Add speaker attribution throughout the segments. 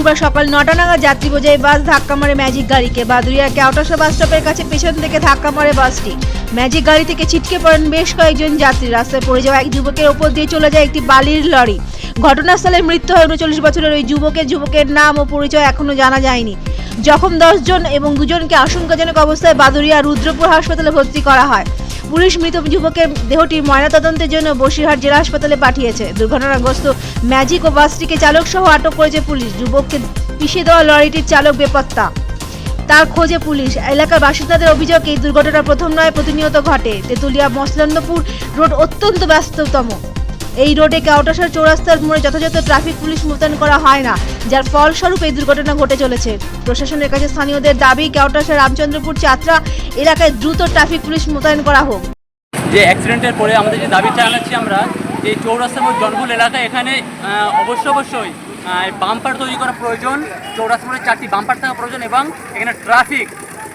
Speaker 1: শুক্রবার সকাল নটা নাগাদ যাত্রী বোঝাই বাস ধাক্কা মারে ম্যাজিক গাড়িকে। বাদুরিয়া কেওটাসা বাস স্টপের কাছে পেছন থেকে ধাক্কা মারে বাসটি। ম্যাজিক গাড়ি থেকে ছিটকে পড়েন বেশ কয়েকজন যাত্রী। রাস্তায় পড়ে যাওয়া এক যুবকের ওপর দিয়ে চলে যায় একটি বালির লরি। ঘটনাস্থলে মৃত্যু হয় উনচল্লিশ বছরের ওই যুবকের। যুবকের নাম ও পরিচয় এখনও জানা যায়নি। জখম দশজন এবং দুজনকে আশঙ্কাজনক অবস্থায় বাদুরিয়া রুদ্রপুর হাসপাতালে ভর্তি করা হয়। পুলিশ মৃত যুবকের দেহটি ময়নাতদন্তের জন্য বসিরহাট জেলা হাসপাতালে পাঠিয়েছে। দুর্ঘটনাগ্রস্ত ম্যাজিক ও বাসটিকে চালক সহ আটক করেছে পুলিশ। যুবককে পিষে দেওয়া লরিটির চালক বেপত্তা। তার খোঁজে পুলিশ। এলাকার বাসিন্দাদের অভিযোগ, এই দুর্ঘটনা প্রথম নয়, প্রতিনিয়ত ঘটে। তেঁতুলিয়া মসলান্দপুর রোড অত্যন্ত ব্যস্ততম। এই রোডে কেওটাসার চৌরাস্তার মোড়ে যথাযথ ট্রাফিক পুলিশ মোতায়েন করা হয় না, যার ফলস্বরূপ এই দুর্ঘটনা ঘটে চলেছে। প্রশাসনের কাছে স্থানীয়দের দাবি কেওটাসা রামচন্দ্রপুর চাত্রা এলাকায় দ্রুত ট্রাফিক পুলিশ মোতায়েন করা হোক।
Speaker 2: যে অ্যাক্সিডেন্টের পরে আমাদের যে দাবি জানাচ্ছি আমরা যে চৌরাস্তা মোড় জনবহুল এলাকায় এখানে অবশ্য অবশ্যই বাম্পার তৈরি করা প্রয়োজন। চৌরাস্তা মোড়ে চারটি বাম্পার থাকা প্রয়োজন এবং এখানে ট্রাফিক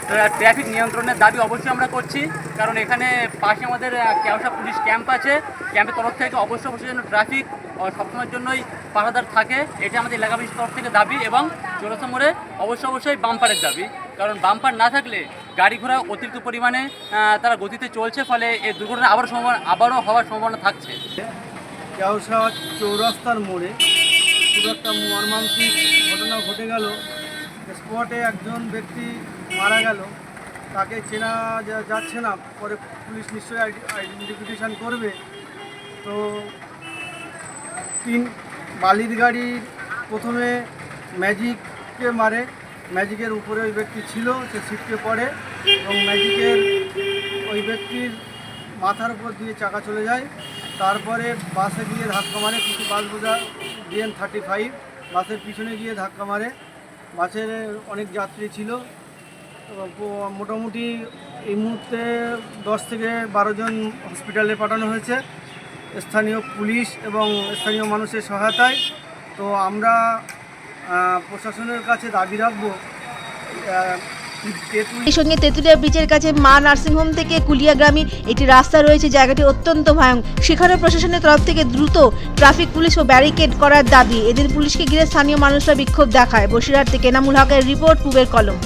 Speaker 2: ট্রাফিক নিয়ন্ত্রণের দাবি অবশ্যই আমরা করছি। কারণ এখানে পাশে আমাদের কেওসা পুলিশ ক্যাম্প আছে। ক্যাম্পের তরফ থেকে অবশ্যই অবশ্যই যেন ট্রাফিক সবসময়ের জন্যই পাহাদার থাকে। এটা আমাদের এলাকা এলাকাবাসীর তরফ থেকে দাবি এবং চৌরাস্তা মোড়ে অবশ্যই অবশ্যই বাম্পারের দাবি। কারণ বাম্পার না থাকলে গাড়ি ঘোড়া অতিরিক্ত পরিমাণে তারা গতিতে চলছে, ফলে এই দুর্ঘটনা আবার সম্ভাবনা, আবারও হওয়ার সম্ভাবনা থাকছে।
Speaker 3: কেওসা চৌরাস্তার মোড়ে খুব একটা মর্মান্তিক ঘটনা ঘটে গেল। স্পটে একজন ব্যক্তি মারা গেল, তাকে চেনা যাচ্ছে না, পরে পুলিশ নিশ্চয়ই আইডেন্টিফিকেশান করবে। তো তিন বালির গাড়ির প্রথমে ম্যাজিককে মারে। ম্যাজিকের উপরে ওই ব্যক্তি ছিল, সে ছিটকে পড়ে এবং ম্যাজিকের ওই ব্যক্তির মাথার উপর দিয়ে চাকা চলে যায়। তারপরে বাসে গিয়ে ধাক্কা মারে, কিছু বাস বোঝা বিএন থার্টি ফাইভ বাসের পিছনে গিয়ে ধাক্কা মারে। বাসের অনেক যাত্রী ছিল মোটামুটি এই মুহূর্তে দশ থেকে বারো জন হসপিটালে পাঠানো হয়েছে। স্থানীয় পুলিশ এবং স্থানীয় মানুষের সহায়তায়। তো আমরা প্রশাসনের কাছে দাবি রাখব
Speaker 1: এই সঙ্গে তেঁতুলিয়া ব্রিজের কাছে মা নার্সিংহোম থেকে কুলিয়াগ্রামী একটি রাস্তা রয়েছে, জায়গাটি অত্যন্ত ভয়ঙ্কর। সেখানে প্রশাসনের তরফ থেকে দ্রুত ট্রাফিক পুলিশ ও ব্যারিকেড করার দাবি। এদিন পুলিশকে ঘিরে স্থানীয় মানুষরা বিক্ষোভ দেখায়। বসিরহাট থেকে এনামুল হকের রিপোর্ট, পূবের কলম।